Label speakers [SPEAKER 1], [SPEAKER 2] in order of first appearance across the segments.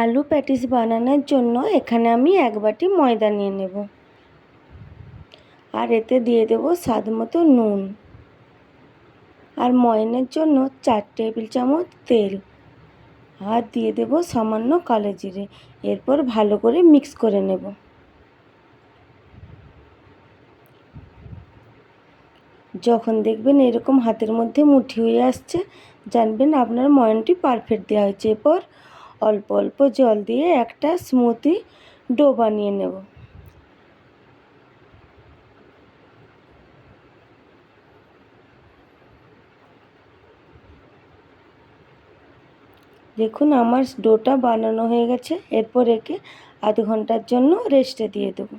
[SPEAKER 1] আলু প্যাটিস বানানোর জন্য এখানে আমি এক বাটি ময়দা নিয়ে নেব। আর এতে দিয়ে দেবো স্বাদ মতো নুন। আর ময়নের জন্য চার টেবিল চামচ তেল। আর দিয়ে দেবো সামান্য কালো জিরে। এরপর ভালো করে মিক্স করে নেব। যখন দেখবেন এরকম হাতের মধ্যে মুঠি হয়ে আসছে, জানবেন আপনার ময়নটি পারফেক্ট দেওয়া হয়েছে। এরপর অল্প অল্প জল দিয়ে একটা স্মুথি ডো বানিয়ে নেব। দেখুন আমার ডোটা বানানো হয়ে গেছে, এরপর একে আধ ঘণ্টার জন্য রেস্টে দিয়ে দেবো।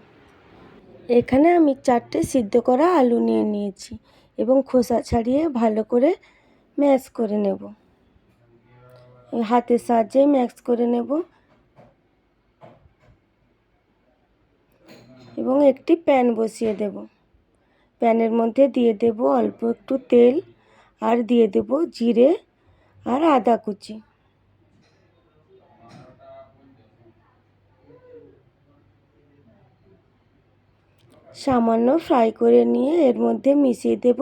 [SPEAKER 1] এখানে আমি চারটে সিদ্ধ করা আলু নিয়ে নিয়েছি এবং খোসা ছাড়িয়ে ভালো করে ম্যাশ করে নেব। হাতের সাহায্যেই ম্যাক্স করে নেব। এবং একটি প্যান বসিয়ে দেব। প্যানের মধ্যে দিয়ে দেব অল্প একটু তেল আর দিয়ে দেব জিরে আর আদা কুচি। সামান্য ফ্রাই করে নিয়ে এর মধ্যে মিশিয়ে দেব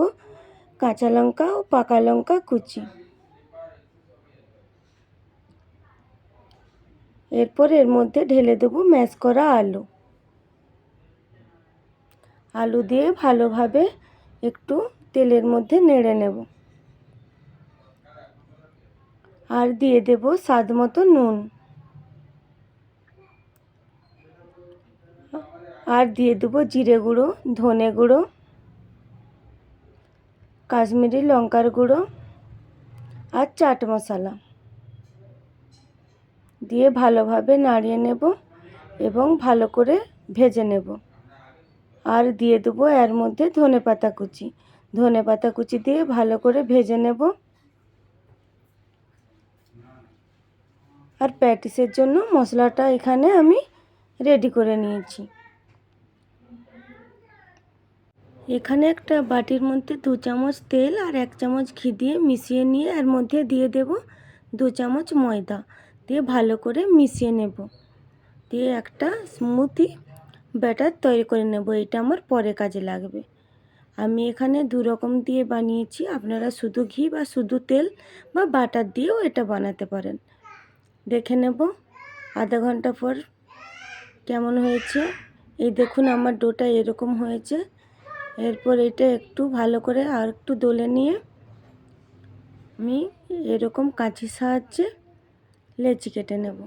[SPEAKER 1] কাঁচা লঙ্কা ও পাকা লঙ্কা কুচি। এরপর এর মধ্যে ঢেলে দেবো ম্যাশ করা আলু। আলু দিয়ে ভালোভাবে একটু তেলের মধ্যে নেড়ে নেব। আর দিয়ে দেব স্বাদ মতো নুন। আর দিয়ে দেবো জিরে গুঁড়ো, ধনে গুঁড়ো, কাশ্মীরি লঙ্কার গুঁড়ো আর চাট মশলা। দিয়ে ভালোভাবে নাড়িয়ে নেব এবং ভালো করে ভেজে নেব। আর দিয়ে দেবো এর মধ্যে ধনে পাতা কুচি। ধনে পাতা কুচি দিয়ে ভালো করে ভেজে নেব। আর প্যাটিসের জন্য মশলাটা এখানে আমি রেডি করে নিয়েছি। এখানে একটা বাটির মধ্যে দু চামচ তেল আর এক চামচ ঘি দিয়ে মিশিয়ে নিয়ে এর মধ্যে দিয়ে দেব দু চামচ ময়দা। দিয়ে ভালো করে মিশিয়ে নেব। দিয়ে একটা স্মুথি ব্যাটার তৈরি করে নেব। এটা আমার পরে কাজে লাগবে। আমি এখানে দু রকম দিয়ে বানিয়েছি। আপনারা শুধু ঘি বা শুধু তেল বা বাটার দিয়েও এটা বানাতে পারেন। দেখে নেব আধা ঘণ্টা পর কেমন হয়েছে। এই দেখুন আমার ডোটা এরকম হয়েছে। এরপর এটা একটু ভালো করে আর একটু দলে নিয়ে আমি এরকম কাঁচির সাহায্যে লেচি কেটে নেব।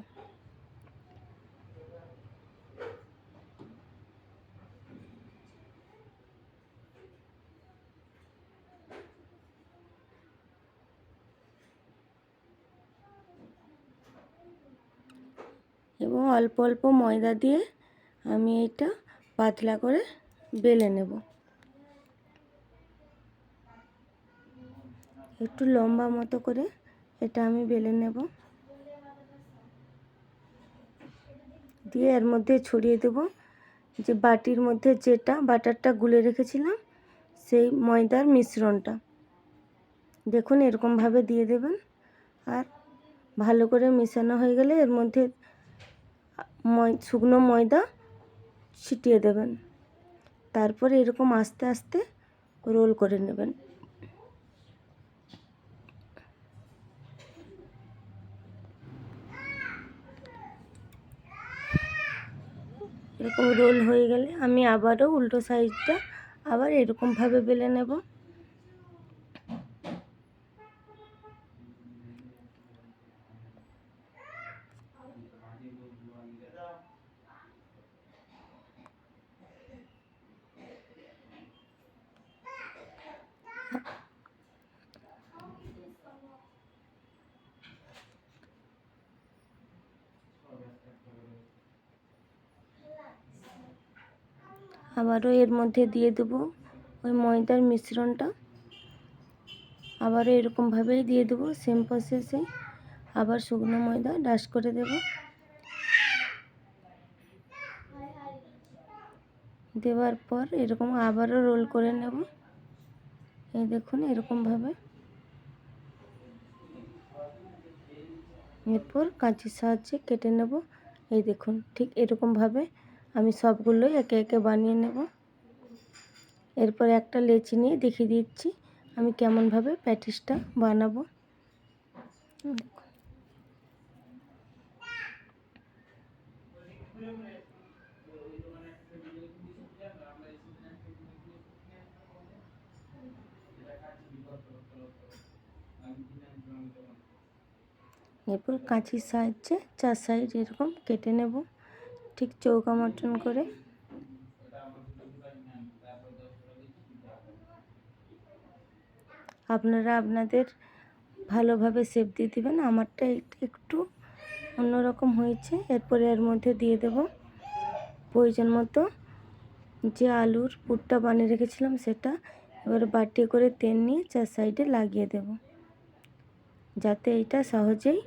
[SPEAKER 1] এবং অল্প অল্প ময়দা দিয়ে আমি এটা পাতলা করে বেলে নেব। একটু লম্বা মতো করে এটা আমি বেলে নেব। দিয়ে এর মধ্যে ছড়িয়ে দেব। যে বাটির মধ্যে যেটা বাটারটা গুলে রেখেছিলাম, সেই ময়দার মিশ্রণটা। দেখুন এরকমভাবে দিয়ে দেবেন। আর ভালো করে মেশানো হয়ে গেলে এর মধ্যে শুকনো ময়দা ছিটিয়ে দেবেন। তারপরে এরকম আস্তে আস্তে রোল করে নেবেন। এরকম রোল হয়ে গেলে আমি আবারও উল্টো সাইডটা আবার এরকমভাবে বেলে নেব। আবারও এর মধ্যে দিয়ে দেবো ওই ময়দার মিশ্রণটা। আবারও এরকমভাবেই দিয়ে দেবো সেম প্রসেসে আবার শুকনো ময়দা ডাস করে দেব। দেওয়ার পর এরকম আবারও রোল করে নেব। এই দেখুন এরকমভাবে। এরপর কাঁচির সাহায্যে কেটে নেব। এই দেখুন ঠিক এরকমভাবে আমি সবগুলোই একে একে বানিয়ে নেব। এরপর একটা লেচি নিয়ে দেখিয়ে দিচ্ছি আমি কেমনভাবে প্যাটিসটা বানাবো। এরপর কাঁচির সাহায্যে চার সাইড এরকম কেটে নেব। ঠিক চৌকা মটন করে। আপনারা আপনাদের ভালোভাবে শেপ দিয়ে দেবেন। আমারটা একটু অন্যরকম হয়েছে। এরপরে এর মধ্যে দিয়ে দেব প্রয়োজন মতো যে আলুর পুরটা বানিয়ে রেখেছিলাম সেটা। এবার বাটি করে তেল নিয়ে চার সাইডে লাগিয়ে দেব। যাতে এটা সহজেই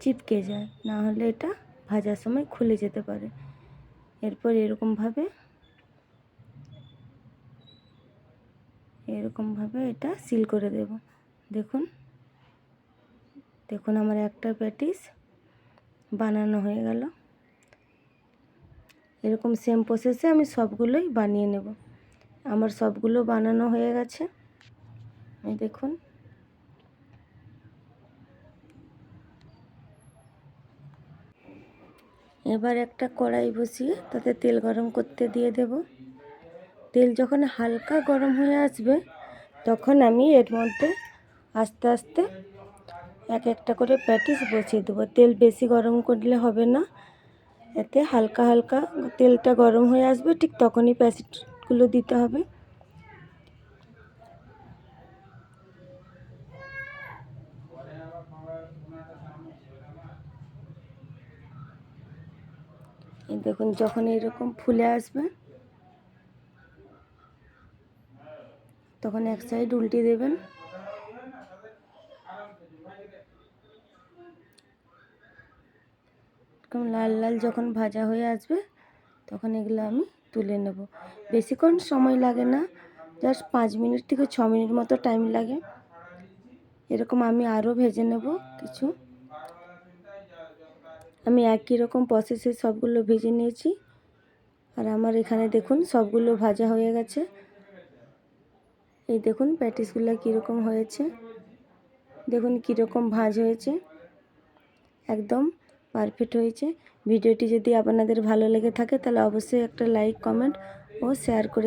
[SPEAKER 1] চিপকে যায়। না হলে এটা ভাজার সময় খুলে যেতে পারে। এরপর এরকমভাবে এরকমভাবে এটা সিল করে দেব। দেখুন দেখুন আমার একটা প্যাটিস বানানো হয়ে গেল। এরকম সেম প্রসেসে আমি সবগুলোই বানিয়ে নেব। আমার সবগুলো বানানো হয়ে গেছে। দেখুন এবার একটা কড়াই বসিয়ে তাতে তেল গরম করতে দিয়ে দেব। তেল যখন হালকা গরম হয়ে আসবে, তখন আমি এর মধ্যে আস্তে আস্তে এক একটা করে প্যাটিস বসিয়ে দেবো। তেল বেশি গরম করলে হবে না, এতে হালকা হালকা তেলটা গরম হয়ে আসবে, ঠিক তখনই প্যাকেটগুলো দিতে হবে এই দেখুন, যখন এরকম ফুলে আসবে, তখন এক সাইড উল্টে দেবেন। লাল লাল যখন ভাজা হয়ে আসবে, তখন এগুলো আমি তুলে নেব। বেশিক্ষণ সময় লাগে না জাস্ট পাঁচ মিনিট থেকে ছ মিনিট মতো টাইম লাগে। এরকম আমি আরও ভেজে নেব কিছু। আমি একই রকম প্রসেসে সবগুলো ভেজে নিয়েছি। আর আমার এখানে দেখুন, সবগুলো ভাজা হয়ে গেছে। এই দেখুন, প্যাটিসগুলো কীরকম হয়েছে। দেখুন, কীরকম ভাজ হয়েছে। একদম পারফেক্ট হয়েছে। ভিডিওটি যদি আপনাদের ভালো লেগে থাকে, তাহলে অবশ্যই একটা লাইক কমেন্ট ও শেয়ার করে